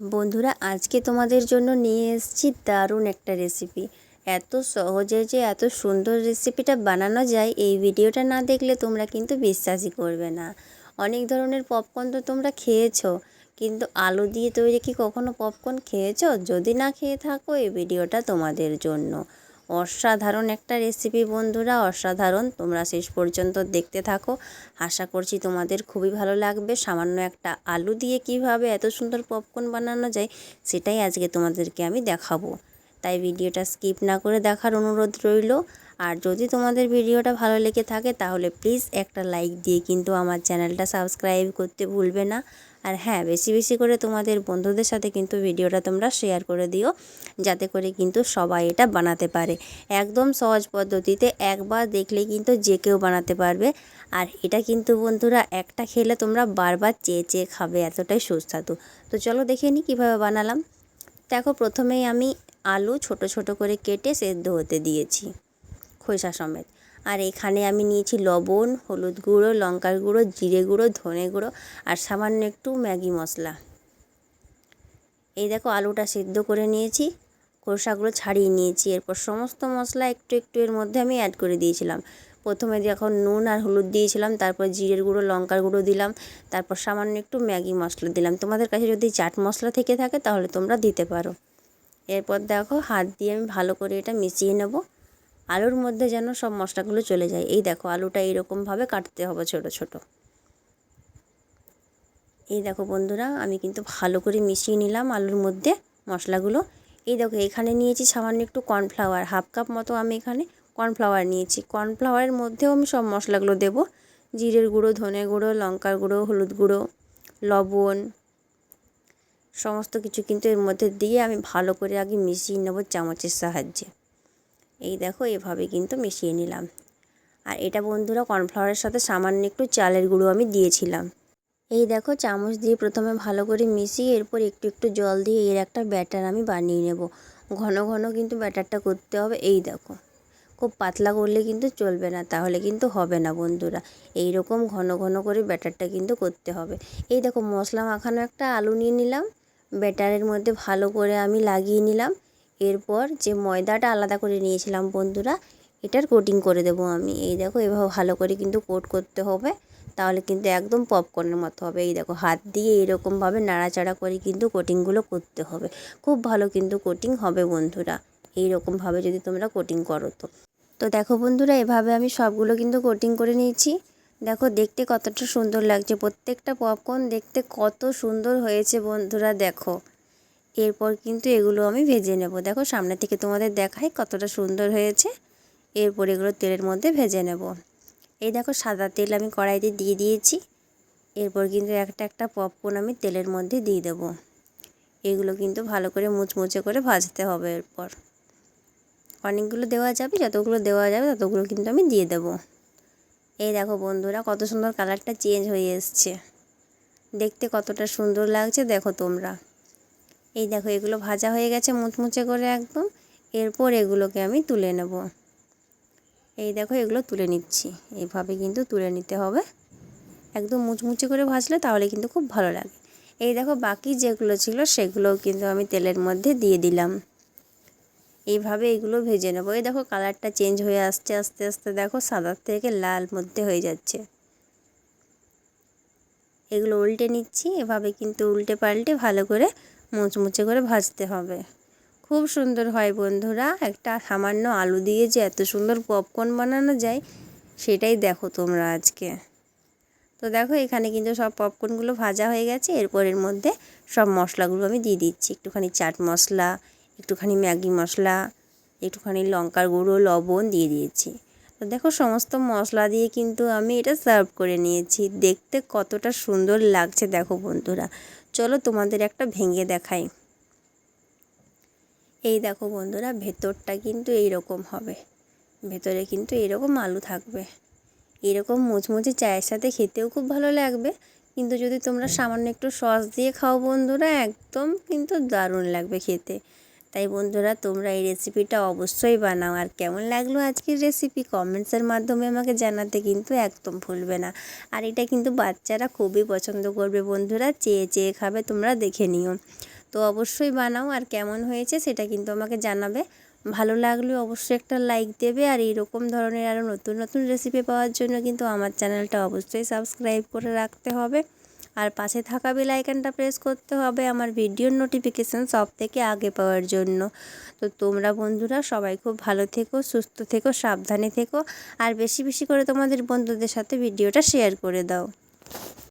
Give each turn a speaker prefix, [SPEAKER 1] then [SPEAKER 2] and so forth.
[SPEAKER 1] বন্ধুরা, আজকে তোমাদের জন্য নিয়ে এসেছি দারুণ একটা রেসিপি এত সহজে যে এত সুন্দর রেসিপিটা বানানো যায়, এই ভিডিওটা না দেখলে তোমরা কিন্তু বিশ্বাসই করবে না। অনেক ধরনের পপকর্ন তো তোমরা খেয়েছো, কিন্তু আলু দিয়ে তৈরি কি কখনো পপকর্ন খেয়েছো? যদি না খেয়ে থাকো এই ভিডিওটা তোমাদের জন্য। অসাধারণ একটা রেসিপি বন্ধুরা, অসাধারণ। তোমরা শেষ পর্যন্ত দেখতে থাকো। আশা করছি তোমাদের খুবই ভালো লাগবে। সামান্য একটা আলু দিয়ে কীভাবে এত সুন্দর পপকর্ন বানানো যায়, সেটাই আজকে তোমাদেরকে আমি দেখাবো। তাই ভিডিওটা স্কিপ না করে দেখার অনুরোধ রইল। আর যদি তোমাদের ভিডিওটা ভালো লেগে থাকে, তাহলে প্লিজ একটা লাইক দিয়ে কিন্তু আমার চ্যানেলটা সাবস্ক্রাইব করতে ভুলবে না। আর হ্যাঁ বেশি বেশি করে তোমাদের বন্ধুদের সাথে কিন্তু ভিডিওটা তোমরা শেয়ার করে দিও, যাতে করে কিন্তু সবাই এটা বানাতে পারে। একদম সহজ পদ্ধতিতে একবার দেখলে কিন্তু যে কেউ বানাতে পারবে। আর এটা কিন্তু বন্ধুরা, একটা খেলে তোমরা বারবার চেয়ে চেয়ে খাবে, এতটাই সুস্বাদু। তো চলো দেখে নিই কীভাবে বানালাম। দেখো, প্রথমেই আমি আলু ছোট ছোট করে কেটে সেদ্ধ হতে দিয়েছি, খোসা সমেত। আর এখানে আমি নিয়েছি লবণ, হলুদ গুঁড়ো, লঙ্কার গুঁড়ো, জিরে গুঁড়ো, ধনে গুঁড়ো আর সামান্য একটু ম্যাগি মশলা। এই দেখো আলুটা সেদ্ধ করে নিয়েছি, খোসাগুলো ছাড়িয়ে নিয়েছি। এরপর সমস্ত মশলা একটু একটু এর মধ্যে আমি অ্যাড করে দিয়েছিলাম। প্রথমে যখন নুন আর হলুদ দিয়েছিলাম, তারপর জিরের গুঁড়ো, লঙ্কার গুঁড়ো দিলাম, তারপর সামান্য একটু ম্যাগি মশলা দিলাম। তোমাদের কাছে যদি চাট মশলা থেকে থাকে, তাহলে তোমরা দিতে পারো। এরপর দেখো হাত দিয়ে আমি ভালো করে এটা মিশিয়ে নেব। আলুর মধ্যে যেন সব মশলাগুলো চলে যায়। এই দেখো আলুটা এইরকমভাবে কাটতে হবে ছোট ছোট। এই দেখো বন্ধুরা, আমি কিন্তু ভালো করে মিশিয়ে নিলাম আলুর মধ্যে মশলাগুলো। এই দেখো এখানে নিয়েছি সামান্য একটু কর্নফ্লাওয়ার, হাফ কাপ মতো আমি এখানে কর্নফ্লাওয়ার নিয়েছি। কর্নফ্লাওয়ারের মধ্যেও আমি সব মশলাগুলো দেবো। জিরের গুঁড়ো, ধনে গুঁড়ো, লঙ্কার গুঁড়ো, হলুদ গুঁড়ো, লবণ সমস্ত কিছু কিন্তু এর মধ্যে দিয়ে আমি ভালো করে আগে মিশিয়ে নেব চামচের সাহায্যে। এই দেখো, এভাবে কিন্তু মিশিয়ে নিলাম। আর এটা বন্ধুরা কর্নফ্লাওয়ারের সাথে সামান্য একটু চালের গুঁড়ো আমি দিয়েছিলাম। এই দেখো, চামচ দিয়ে প্রথমে ভালো করে মিশিয়ে এরপর একটু একটু জল দিয়ে এর একটা ব্যাটার আমি বানিয়ে নেব। ঘন ঘন কিন্তু ব্যাটারটা করতে হবে। এই দেখো, খুব পাতলা করলে কিন্তু চলবে না, তাহলে কিন্তু হবে না বন্ধুরা। এই রকম ঘন ঘন করে ব্যাটারটা কিন্তু করতে হবে। এই দেখো, মশলা মাখানো একটা আলু নিয়ে নিলাম। ব্যাটারের মধ্যে ভালো করে আমি লাগিয়ে নিলাম। এরপর যে ময়দাটা আলাদা করে নিয়েছিলাম বন্ধুরা, এটার কোটিং করে দেবো আমি। এই দেখো, এভাবে ভালো করে কিন্তু কোট করতে হবে, তাহলে কিন্তু একদম পপকর্নের মতো হবে। এই দেখো, হাত দিয়ে এরকমভাবে নাড়াচাড়া করে কিন্তু কোটিংগুলো করতে হবে। খুব ভালো কিন্তু কোটিং হবে বন্ধুরা এই রকমভাবে যদি তোমরা কোটিং করো তো। তো দেখো বন্ধুরা, এভাবে আমি সবগুলো কিন্তু কোটিং করে নিয়েছি। দেখো, দেখতে কতটা সুন্দর লাগছে। প্রত্যেকটা পপকর্ন দেখতে কত সুন্দর হয়েছে বন্ধুরা, দেখো। এরপর কিন্তু এগুলো আমি ভেজে নেব। দেখো, সামনে থেকে তোমাদের দেখাই কতটা সুন্দর হয়েছে। এরপর এগুলো তেলের মধ্যে ভেজে নেব। এই দেখো, সাদা তেল আমি কড়াইতে দিয়ে দিয়েছি। এরপর কিন্তু একটা একটা পপকর্ন আমি তেলের মধ্যে দিয়ে দেব। এগুলো কিন্তু ভালো করে মুচমুচে করে ভাজতে হবে এরপর। অনেকগুলো দেওয়া যাবে, যতগুলো দেওয়া যাবে ততগুলো কিন্তু আমি দিয়ে দেব। এই দেখো বন্ধুরা, কত সুন্দর কালারটা চেঞ্জ হয়ে এসছে। দেখতে কতটা সুন্দর লাগছে, দেখো তোমরা। এই দেখো, এগুলো ভাজা হয়ে গেছে মুচমুচে করে একদম। এরপর এগুলোকে আমি তুলে নেব। এই দেখো, এগুলো তুলে নিচ্ছি। এইভাবে কিন্তু তুলে নিতে হবে। একদম মুচমুচে করে ভাজলে তাহলে কিন্তু খুব ভালো লাগে। এই দেখো, বাকি যেগুলো ছিল সেগুলোও কিন্তু আমি তেলের মধ্যে দিয়ে দিলাম। এইভাবে এগুলো ভেজে নেব। এই দেখো কালারটা চেঞ্জ হয়ে আসছে, আস্তে আস্তে দেখো সাদার থেকে লাল মধ্যে হয়ে যাচ্ছে। এগুলো উল্টে নিচ্ছি, এভাবে কিন্তু উল্টে পাল্টে ভালো করে মুচমুচে করে ভাজতে হবে। খুব সুন্দর হয় বন্ধুরা, একটা সামান্য আলু দিয়ে যে এত সুন্দর পপকর্ন বানানো যায়, সেটাই দেখো তোমরা আজকে। তো দেখো এখানে কিন্তু সব পপকর্নগুলো ভাজা হয়ে গেছে এরপর এর মধ্যে সব মশলাগুলো আমি দিয়ে দিচ্ছি। একটুখানি চাট মশলা একটুখানি ম্যাগি মশলা, একটুখানি লঙ্কার গুঁড়ো, লবণ দিয়ে দিয়েছি। তো দেখো সমস্ত মশলা দিয়ে কিন্তু আমি এটা সার্ভ করে নিয়েছি। দেখতে কতটা সুন্দর লাগছে দেখো বন্ধুরা। চলো তোমাদের একটা ভেঙে দেখাই। এই দেখো বন্ধুরা, ভেতরটা কিন্তু এই রকম হবে। ভেতরে কিন্তু এরকম আলু থাকবে। এরকম মুচমুচে চায়ের সাথে খেতেও খুব ভালো লাগবে। কিন্তু যদি তোমরা সামান্য একটু সস দিয়ে খাও বন্ধুরা, একদম কিন্তু দারুণ লাগবে খেতে। তাই বন্ধুরা, তোমরা এই রেসিপিটা অবশ্যই বানাও। আর কেমন লাগল আজকের রেসিপি কমেন্টসের মাধ্যমে আমাকে জানাতে কিন্তু একদম ভুলবে না। আর এটা কিন্তু বাচ্চারা খুবই পছন্দ করবে বন্ধুরা, চেয়ে চেয়ে খাবে, তোমরা দেখে নিও। তো অবশ্যই বানাও, আর কেমন হয়েছে সেটা কিন্তু আমাকে জানাবে। ভালো লাগলে অবশ্যই একটা লাইক দেবে, আর এইরকম ধরনের আরও নতুন নতুন রেসিপি পাওয়ার জন্য কিন্তু আমার চ্যানেলটা অবশ্যই সাবস্ক্রাইব করে রাখতে হবে। আর পাশে থাকা বেল আইকনটা প্রেস করতে হবে আমার ভিডিওর নোটিফিকেশান সব থেকে আগে পাওয়ার জন্য। তো তোমরা বন্ধুরা সবাই খুব ভালো থেকো, সুস্থ থেকো, সাবধানে থেকো, আর বেশি বেশি করে তোমাদের বন্ধুদের সাথে ভিডিওটা শেয়ার করে দাও।